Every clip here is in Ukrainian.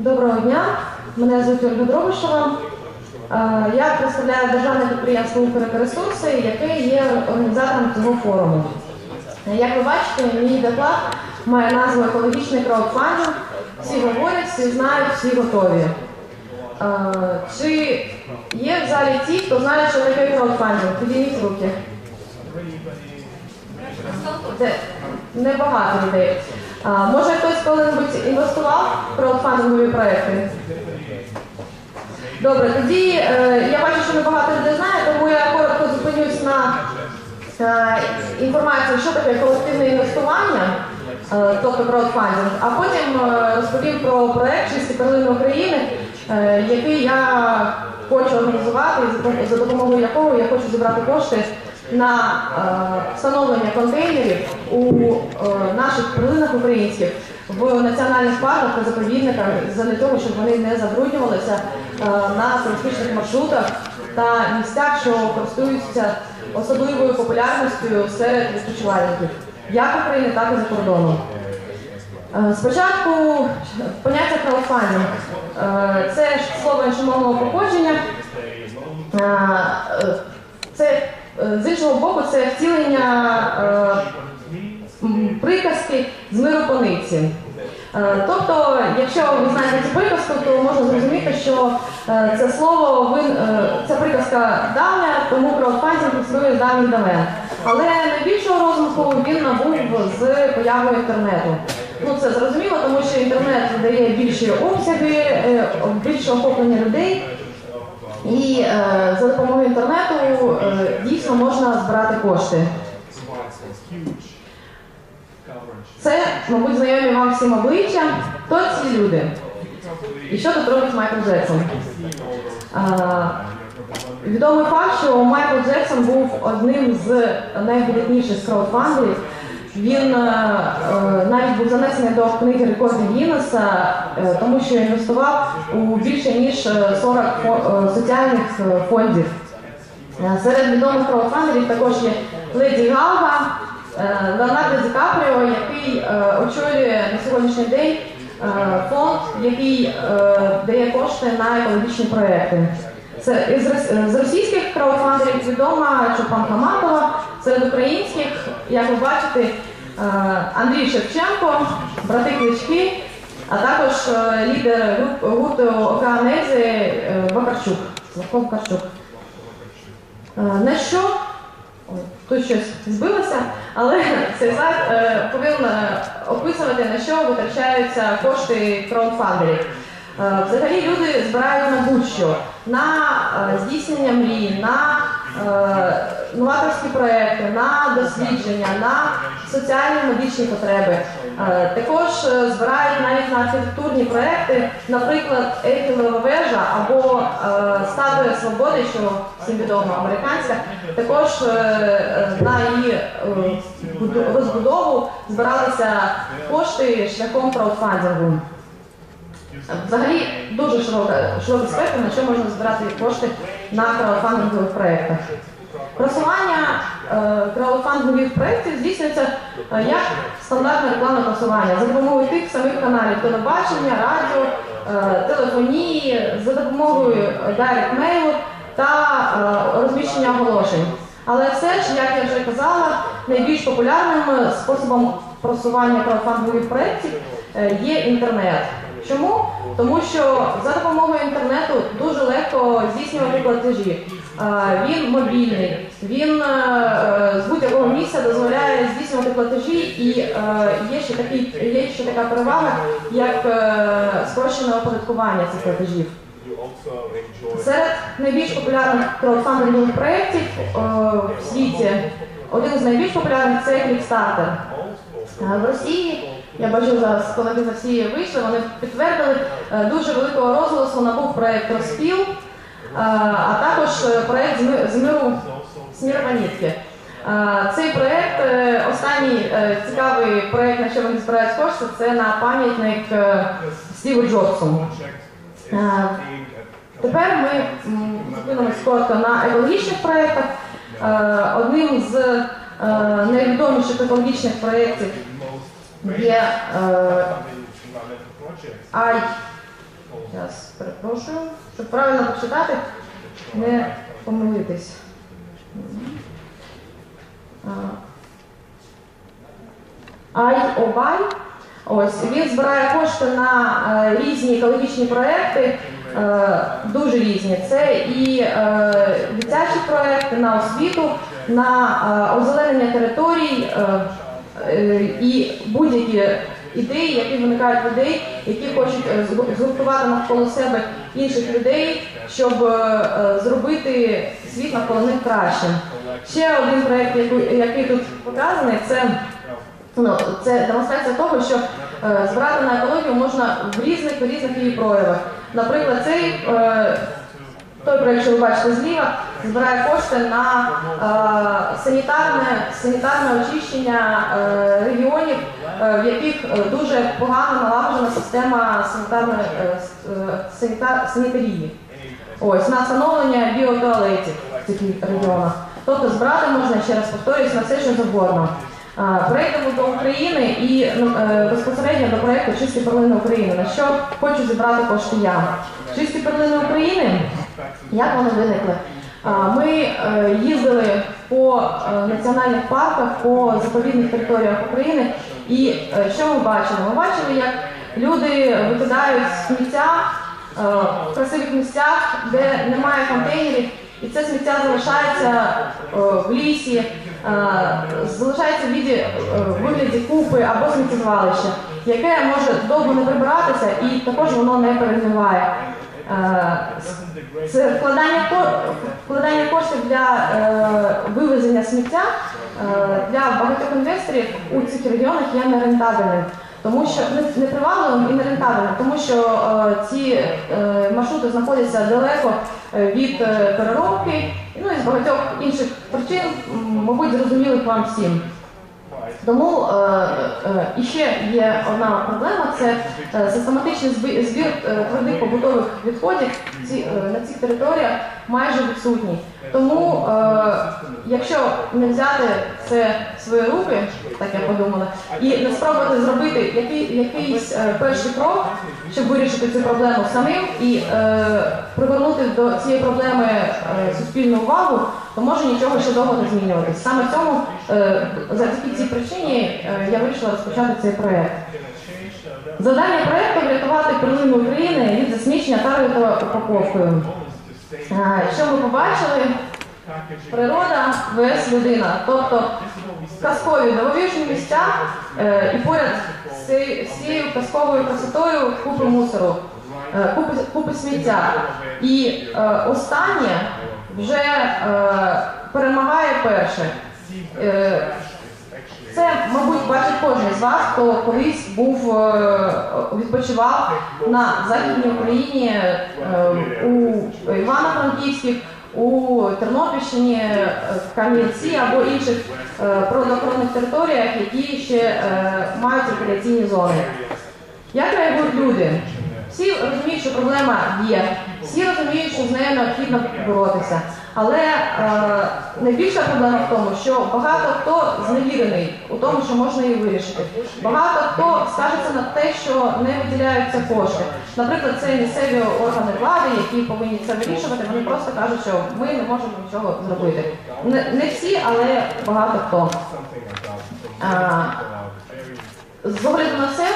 Доброго дня, мене звуть Ольга Дробишева. Е, Я представляю державне підприємство «Укрекоресурси», яке є організатором цього форуму. Як ви бачите, мій доклад має назву екологічний краудфандинг. Всі говорять, всі знають, всі готові. Е, Чи є в залі ті, хто знає, що таке краудфандинг? Підійміть руки. Небагато людей. А, може хтось коли-небудь інвестував в краудфандингові проекти? Добре, тоді е, я бачу, що небагато людей знає, тому я коротко зупинюсь на е, інформації, що таке колективне інвестування, е, тобто краудфандинг, а потім е, розповім про проект «Чисті перлини України, е, який я хочу організувати, за допомогою якого я хочу зібрати кошти на е, встановлення контейнерів у е, наших перлинах українських в національних парках та заповідниках для того, щоб вони не забруднювалися е, на туристичних маршрутах та місцях, що користуються особливою популярністю серед відпочивальників, як України, так і за кордоном. Спочатку поняття краудфандинг. Це слово іншомовного походження. Це з іншого боку, це втілення е, приказки з миру по нитці. Е, Тобто, якщо ви знаєте цю приказку, то можна зрозуміти, що е, це слово е, ця приказка давня, тому краудфандинг існує з давніх давен. Але найбільшого розмаху він набув з появою інтернету. Ну це зрозуміло, тому що інтернет дає більші обсяги, е, більше охоплення людей. І е, за допомогою інтернету е, дійсно можна збирати кошти. Це, мабуть, знайомі вам всім обличчя. Хто ці люди? І що тут робить Майкл Джексон? А, відомий факт, що Майкл Джексон був одним з найвидатніших краудфандерів. Він е, е, навіть був занесений до книги рекордів Гіннеса, е, тому що інвестував у більше ніж е, 40 фо- е, соціальних фондів. Серед відомих краудфандерів також є Леді Гага, е, Леонардо Ді Капріо, який очолює на сьогоднішній день фонд, який дає кошти на екологічні проекти. З російських краудфандерів відома Чупан Хаматова, серед українських, як ви бачите, е, Андрій Шевченко, брати Клички, а також е, лідер гурту Океанези е, Вакарчук, Славко Вакарчук. На що тут щось збилося, але цей сайт повинен описувати на що витрачаються кошти краудфандерів. Взагалі люди збирають на будь-що на здійснення мрій, на новаторські проекти, на дослідження, на соціальні медичні потреби. Е, також е, збирають навіть на архітектурні проекти, наприклад, Ейфелева вежа або е, статуя свободи, що всім відомо американська. Також е, е, на її е, розбудову збиралися кошти шляхом краудфандингу. Взагалі дуже широка, широкий спектр, на що можна збирати кошти на краудфандингових проєктах. Просування е, краудфандингових проєктів здійснюється е, як стандартне рекламне просування за допомогою тих самих каналів телебачення, радіо, е, телефонії, за допомогою директ мейлу та е, розміщення оголошень. Але все ж, як я вже казала, найбільш популярним способом просування краудфандингових проєктів е, є інтернет. Чому? Тому що за допомогою інтернету дуже легко здійснювати платежі. Е, Він мобільний, він е, з будь-якого місця дозволяє здійснювати платежі, і е, є ще такий, є ще така перевага, як спрощене оподаткування цих платежів. Серед найбільш популярних краудфандингових проєктів в світі один з найбільш популярних це Kickstarter. В Росії, я бачу зараз, колеги з Росії вийшли, вони підтвердили е, дуже великого розголосу набув проєкт Розпіл, е, а також е, проєкт з миру Смірова нітки. Е, Цей проєкт, останній цікавий проєкт, на що вони збирають кошти, це на пам'ятник Стіву Джобсу. Тепер ми зупинимось коротко на екологічних проєктах. Одним з найвідоміших екологічних проєктів є е, Зараз перепрошую, щоб правильно прочитати, не помилитись. IOBI. Ось він збирає кошти на е, різні екологічні проекти, е, дуже різні. Це і е, дитячі проекти на освіту, на е, озеленення територій і будь-які ідеї, які виникають людей, які хочуть е, згу- згуртувати навколо себе інших людей, щоб е, е, зробити світ навколо них кращим. Ще один проект, який, тут показаний, це Ну, це демонстрація того, що е, збирати на екологію можна в різних в різних її проявах. Наприклад, цей е, той проєкт, що ви бачите зліва, збирає кошти на е, санітарне, санітарне очищення е, регіонів, е, в яких е, дуже погано налагоджена система санітарної е, е, санітар, санітарії. Ось на встановлення біотуалетів в цих регіонах. Тобто збирати можна ще раз повторюсь на все, що завгодно. А, Перейдемо до України і ну, е, безпосередньо до проєкту Чисті перлини України. На що хочу зібрати кошти я. Чисті перлини України. Як вони виникли? Ми е, їздили по е, національних парках, по заповідних територіях України, і е, що ми бачили? Ми бачили, як люди викидають сміття в красивих місцях, де немає контейнерів, і це сміття залишається в лісі, залишається в вигляді купи або сміттєзвалища, яке може довго не прибиратися і також воно не перегниває. Е, Це вкладання, вкладання коштів для е, вивезення сміття е, для багатьох інвесторів у цих регіонах є нерентабельним. Тому що не, привабливим і нерентабельним, тому що е, ці е, маршрути знаходяться далеко від е, переробки, ну і з багатьох інших причин, мабуть, зрозумілих вам всім. Тому е, е, і ще є одна проблема: це е, систематичний збір е, твердих побутових відходів ці, на цих територіях майже відсутній. Тому, е, якщо не взяти це в свої руки, так я подумала, і не спробувати зробити який, якийсь е, перший крок, щоб вирішити цю проблему самим і е, привернути до цієї проблеми е, суспільну увагу, то може нічого ще довго не змінюватись. Саме цьому е, завдяки цій причині е, я вирішила розпочати цей проект. Завдання проекту врятувати перлину України від засмічення тарою та упаковкою. Е, Що ми побачили? Природа vs людина. Тобто казкові дивовижні місця і поряд з цією- казковою красотою купи мусору, купи, купи сміття. І останнє вже е, перемагає перше. Е, це, мабуть, бачить кожен з вас, хто колись був е, відпочивав на Західній Україні е, у Івано-Франківських, у Тернопільщині, е, Кам'янці або інших е, природоохоронних територіях, які ще е, мають рекреаційні зони. Як реагують люди? Всі розуміють, що проблема є, всі розуміють, що з нею необхідно боротися. Але е, найбільша проблема в тому, що багато хто зневірений у тому, що можна її вирішити. Багато хто скажеться на те, що не виділяються кошти. Наприклад, це місцеві органи влади, які повинні це вирішувати. Вони просто кажуть, що ми не можемо нічого зробити. Не, не всі, але багато хто. З огляду на це,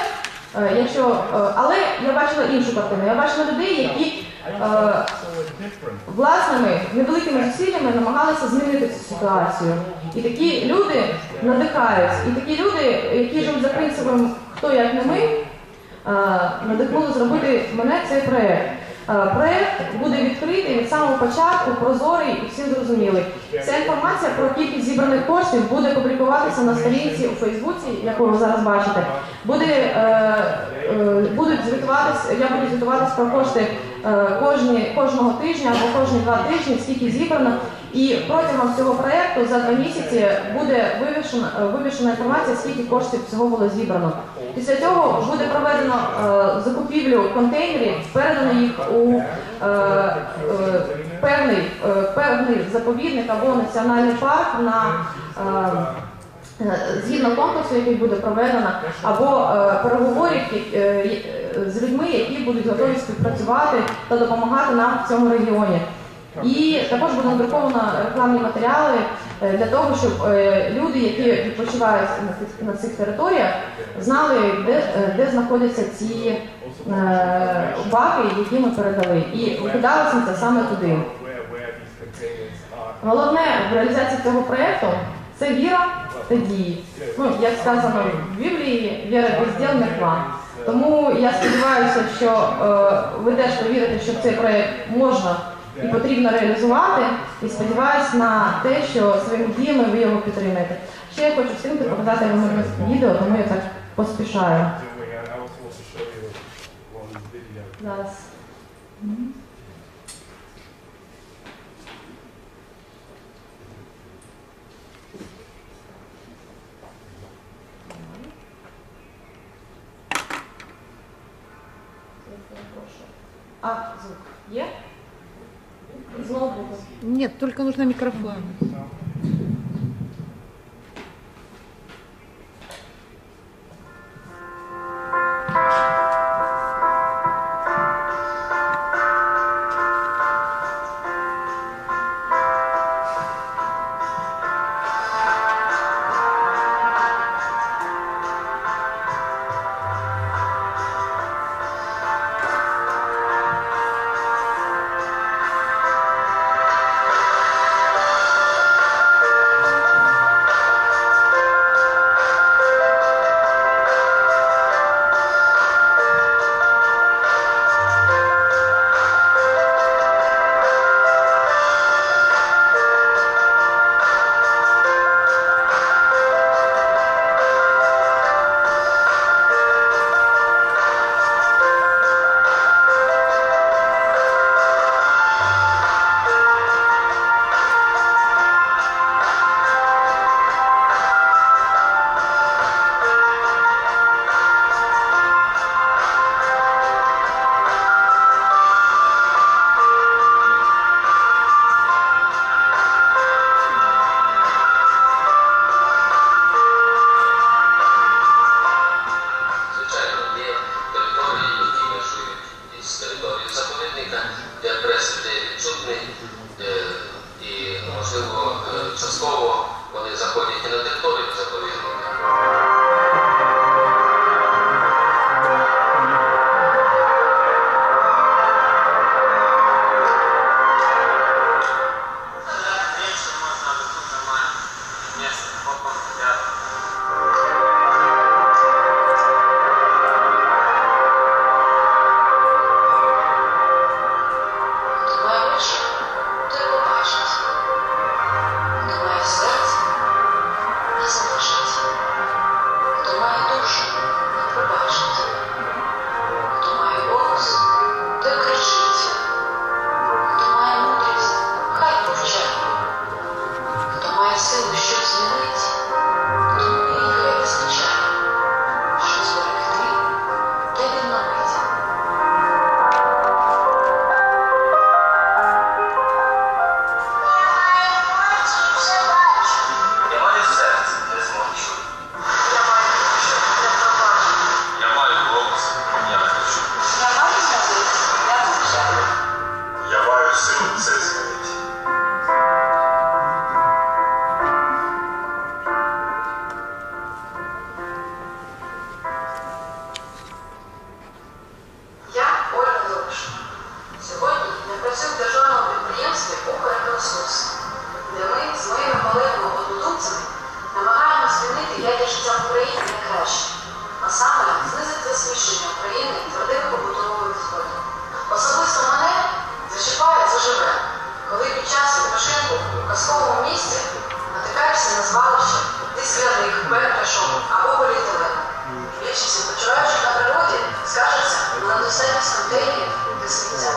якщо, е, але я бачила іншу картину. Я бачила людей, які е, власними невеликими зусиллями намагалися змінити цю ситуацію. І такі люди надихають. І такі люди, які живуть за принципом хто як не ми, е, надихнули зробити мене цей проект. Е, Проект буде відкритий від самого початку, прозорий і всім зрозумілий. Ця інформація про кількість зібраних коштів буде публікуватися на сторінці у Фейсбуці, яку ви зараз бачите. Буде, е, е, будуть звітуватись, я буду звітуватися про кошти е, кожні, кожного тижня або кожні два тижні, скільки зібрано. І протягом цього проєкту за два місяці буде е, вивішена, інформація, скільки коштів всього було зібрано. Після цього буде проведено е, закупівлю контейнерів, передано їх у е, певний, заповідник або національний парк на Згідно конкурсу, який буде проведено, або е, переговорів з людьми, які будуть готові співпрацювати та допомагати нам в цьому регіоні. І також буде надруковано рекламні матеріали е, для того, щоб е, люди, які відпочивають на цих територіях, знали, де е, де знаходяться ці баки, які ми передали, і викидалися це саме туди. Головне в реалізації цього проєкту це віра та дії. Ну, як сказано в Біблії, віра безділних план. Тому я сподіваюся, що е, ви теж повірите, що цей проєкт можна і потрібно реалізувати. І сподіваюся на те, що своїми діями ви його підтримаєте. Ще я хочу всім показати вам відео, тому я так поспішаю. Зараз. А, звук є? Нет, только нужно микрофон. dostaniesz sandalię, to jest lica.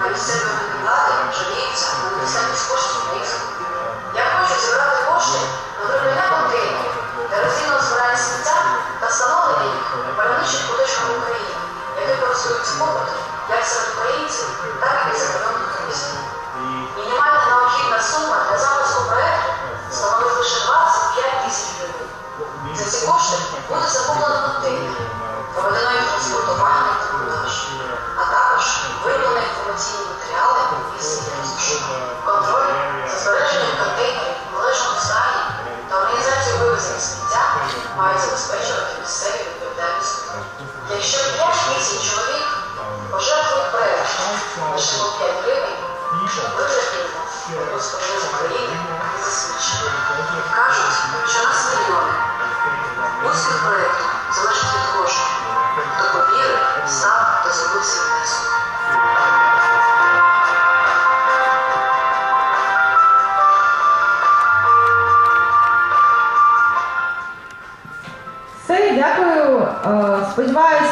A nie chcemy, aby była, że nie chce, bo nie chcemy spuścić. контроль за збереження контейнерів в належному стані та організацію вивезення сміття мають забезпечувати місцеві відповідальності. Якщо 5 місяць чоловік пожертвує проєкт 5 гривень, щоб витратити одну з України за сміття. Кажуть, що нас мільйони. Успіх проєктів залежить від кожного, хто повірив, сам до зробив.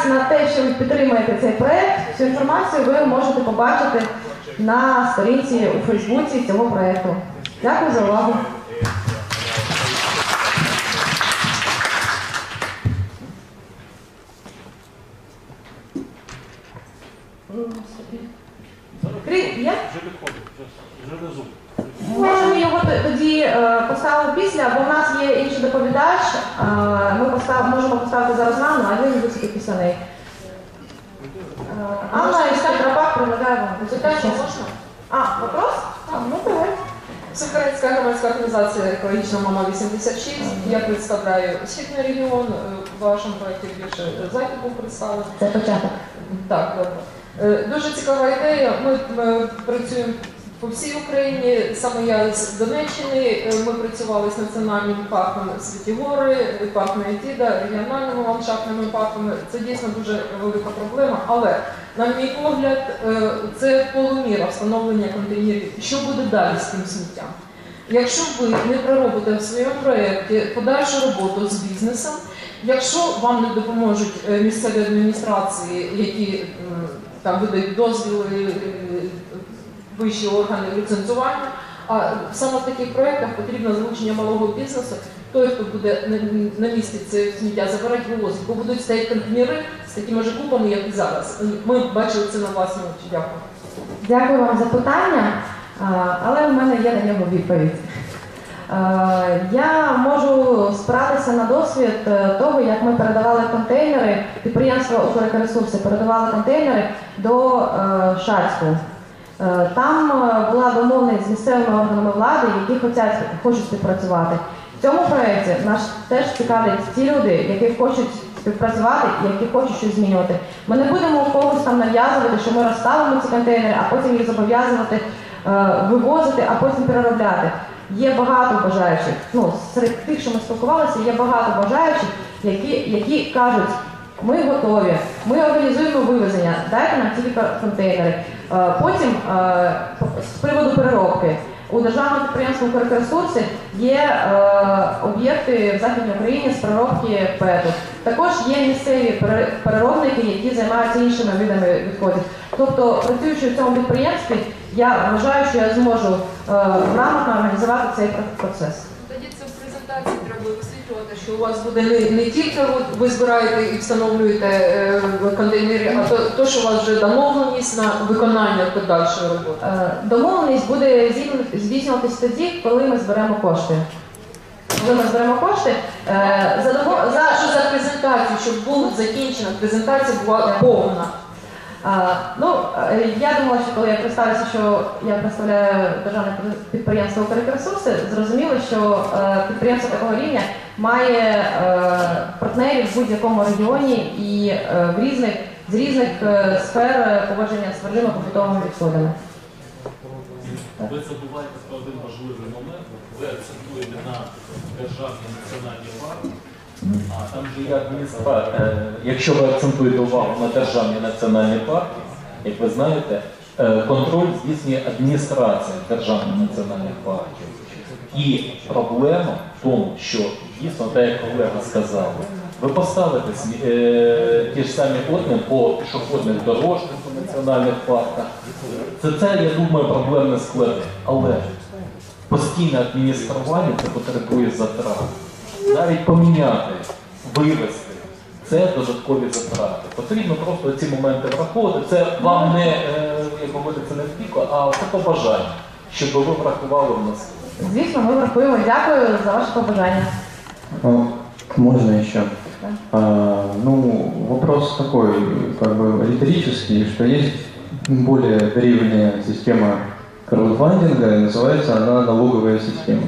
На те, що ви підтримуєте цей проект. Всю інформацію ви можете побачити на сторінці у Фейсбуці цього проекту. Дякую за увагу. Можемо його тоді е, поставити після, бо в нас є інший доповідач. Е, Ми постав, можемо поставити зараз Анну, а ви виступите після неї. Е, Анна із Петрапак предлагаю вам. Питання можна? А, вопрос? А, ну давай. Всеукраїнська громадська організація Екологічна мама 86. Я представляю східний регіон. Е, В вашому проєкті більше захід був представлений. Це початок. Так, добре. Е, Дуже цікава ідея. Ми працюємо по всій Україні. Саме я з Донеччини. Е, Ми працювали з національним парком Святі Гори, парком Етіда, регіональними ландшафтними парками. Це дійсно дуже велика проблема. Але, на мій погляд, е, це полуміра встановлення контейнерів. Що буде далі з тим сміттям? Якщо ви не проробите в своєму проєкті подальшу роботу з бізнесом, якщо вам не допоможуть е, місцеві адміністрації, які е, там видають дозвіли, е, вищі органи ліцензування, а саме в таких проєктах потрібно залучення малого бізнесу. Той, хто буде на- місці це сміття забирати, вивозити, бо будуть стояти контейнери з такими ж купами, як і зараз. Ми бачили це на власні очі. Дякую. Дякую вам за питання, але в мене є на нього відповідь. Я можу спиратися на досвід е, того, як ми передавали контейнери, підприємство «Укрекоресурси» передавали контейнери до е. Е, Там е, була домовленість з місцевими органами влади, які хочуть, хочуть співпрацювати. В цьому проєкті нас теж цікавлять ті люди, які хочуть співпрацювати, які хочуть щось змінювати. Ми не будемо когось там нав'язувати, що ми розставимо ці контейнери, а потім їх зобов'язувати е, вивозити, а потім переробляти. Є багато бажаючих. Ну, серед тих, що ми спілкувалися, є багато бажаючих, які, які кажуть, ми готові, ми організуємо вивезення, дайте нам тільки контейнери. Е, Потім е, з приводу переробки. У державного підприємства «Укрресурси» є е, об'єкти в Західній Україні з переробки ПЕТу. Також є місцеві переробники, які займаються іншими видами відходів. Тобто, працюючи в цьому підприємстві, я вважаю, що я зможу грамотно організувати цей процес. Що у вас буде не, не тільки от ви збираєте і встановлюєте е, контейнери, а то, то, що у вас вже домовленість на виконання подальшої роботи. Е, Домовленість буде здійснювати- здійснюватися тоді, коли ми зберемо кошти. Коли ми зберемо кошти, е, за, домо- за, За що за презентацію, щоб була закінчена презентація була повна. Ну, е, я думала, що коли я представлюся, що я представляю державне підприємство «Укрресурси», зрозуміло, що е, підприємство такого рівня має е, партнерів в будь-якому регіоні і в різних, з різних сфер поводження з твердими побутовими відходами. Ви забуваєте про один важливий момент. Ви акцентуєте на державні національні парки, а там же є адміністрація. Якщо ви акцентуєте увагу на державні національні парки, як ви знаєте, е, контроль здійснює адміністрація державних національних парків. І проблема в тому, що дійсно, так як колега сказав, ви поставите е, ті ж самі органи по пішохідних дорожках у національних парках. Це це, я думаю, проблем не складне. Але постійне адміністрування це потребує затрат. Навіть поміняти, вивести це додаткові затрати. Потрібно просто ці моменти враховувати. Це вам не, е, як говориться, не втікло, а це побажання, щоб ви врахували в нас. Звісно, ми врахуємо. Дякую за ваше побажання. Можно еще? А, ну, вопрос такой, как бы риторический, что есть более древняя система краудфандинга, и называется она налоговая система.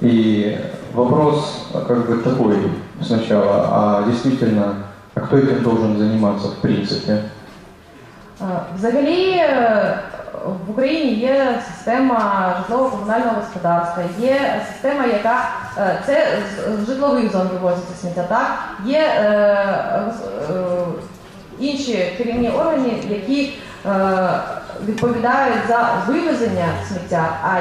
И вопрос как бы такой сначала, а действительно, а кто этим должен заниматься в принципе? Взагалі в Україні є система житлово-комунального господарства, є система, яка е, це з- житлових зон вивозиться сміття. Так є е, е, інші керівні органи, які відповідають за вивезення сміття, а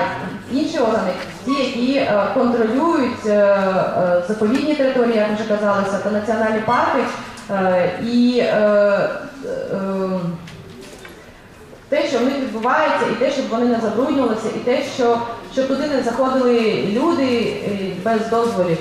інші органи, ті, які е, контролюють е, е, заповідні території, як вже казалося, та національні парки. І е, е, те, що в них відбувається, і те, щоб вони не забруднювалися, і те, що щоб туди не заходили люди без дозволів.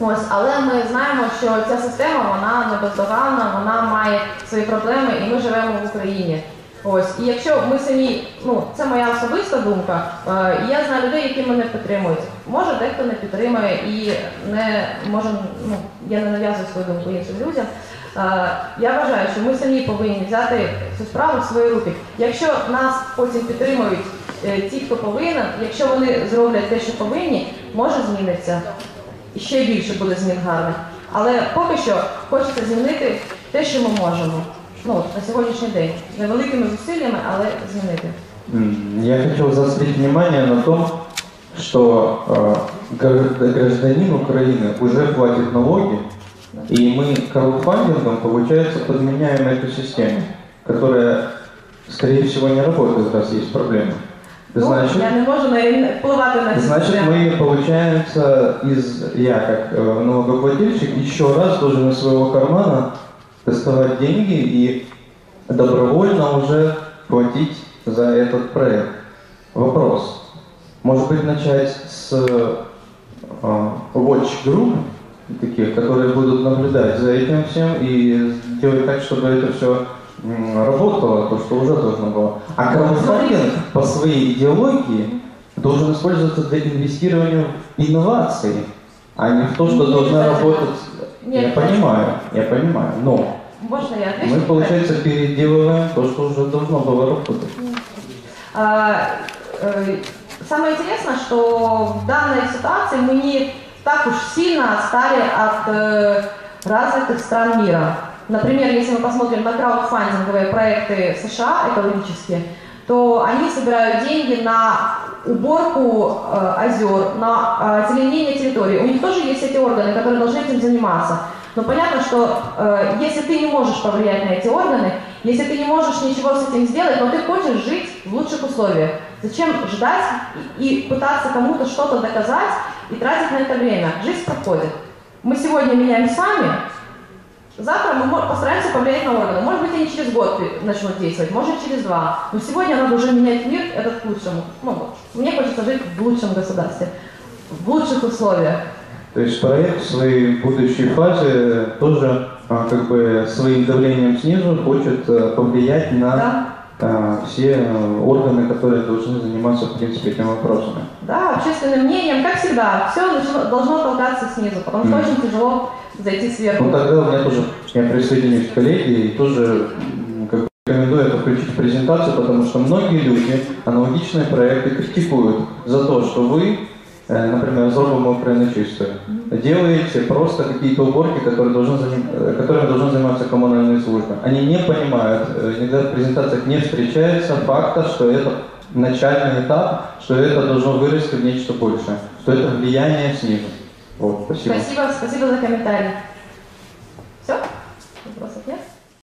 Ось, але ми знаємо, що ця система вона не бездоганна, вона має свої проблеми, і ми живемо в Україні. Ось, і якщо ми самі, ну це моя особиста думка, е, я знаю людей, які мене підтримують. Може, дехто не підтримує і не може, ну я не нав'язую свою думку іншим людям. Е, Я вважаю, що ми самі повинні взяти цю справу в свої руки. Якщо нас потім підтримують е, ті, хто повинен, якщо вони зроблять те, що повинні, може зміниться. І ще більше буде змін гарних. Але поки що хочеться змінити те, що ми можемо. Ну, от на сьогоднішній день. Невеликими зусиллями, але змінити. М, Я хотел заострить внимание на том, что э, гра- гражданин Украины уже платит налоги, и мы краудфандингом, получается, подменяем эту систему, которая, скорее всего, не работает, раз есть проблемы. Ну, Значит, я не можу на- впливати на цю Значит, систему. мы, получается, из я как э, налогоплательщик еще раз должен из своего кармана доставать деньги и добровольно уже платить за этот проект. Вопрос. Может быть, начать с э, watch group, таких, которые будут наблюдать за этим всем и делать так, чтобы это все работало, то, что уже должно было. А краудфандинг по своей идеологии должен использоваться для инвестирования в инновации, а не в то, что должна работать. я понимаю, я понимаю, но Можна я отвечу? мы, получается, переделываем то, что уже должно было работать. А, э, Самое интересное, что в данной ситуации мы не так уж сильно отстали от э, развитых стран мира. Например, если мы посмотрим на краудфандинговые проекты США экологические, то они собирают деньги на уборку э, озер, на э, озеленение территории. У них тоже есть эти органы, которые должны этим заниматься. Но понятно, что э, если ты не можешь повлиять на эти органы, если ты не можешь ничего с этим сделать, но ты хочешь жить в лучших условиях, зачем ждать и, и пытаться кому-то что-то доказать и тратить на это время? Жизнь проходит. Мы сегодня меняем сами, завтра мы постараемся повлиять на органы. Может быть, они через год начнут действовать, может, через два. Но сегодня надо уже менять мир этот к лучшему. Ну, мне хочется жить в лучшем государстве, в лучших условиях. То есть проект в своей будущей фазе тоже а, как бы своим давлением снизу хочет э, повлиять на Да. а, все э, органы, которые должны заниматься, в принципе, этими вопросами. Да, общественным мнением, как всегда, все должно толкаться снизу, потому что Мгм. очень тяжело зайти сверху. Ну тогда у меня тоже, я присоединюсь к коллеге и тоже как бы рекомендую это включить в презентацию, потому что многие люди аналогичные проекты критикуют за то, что вы, например, зробимо Украину чистую, делаете просто какие-то уборки, которые заним- э, которыми должны заниматься коммунальные службы. Они не понимают, э, иногда в презентациях не встречается факта, что это начальный этап, что это должно вырасти в нечто большее, что это влияние снизу. Вот, спасибо. Спасибо, спасибо за комментарий.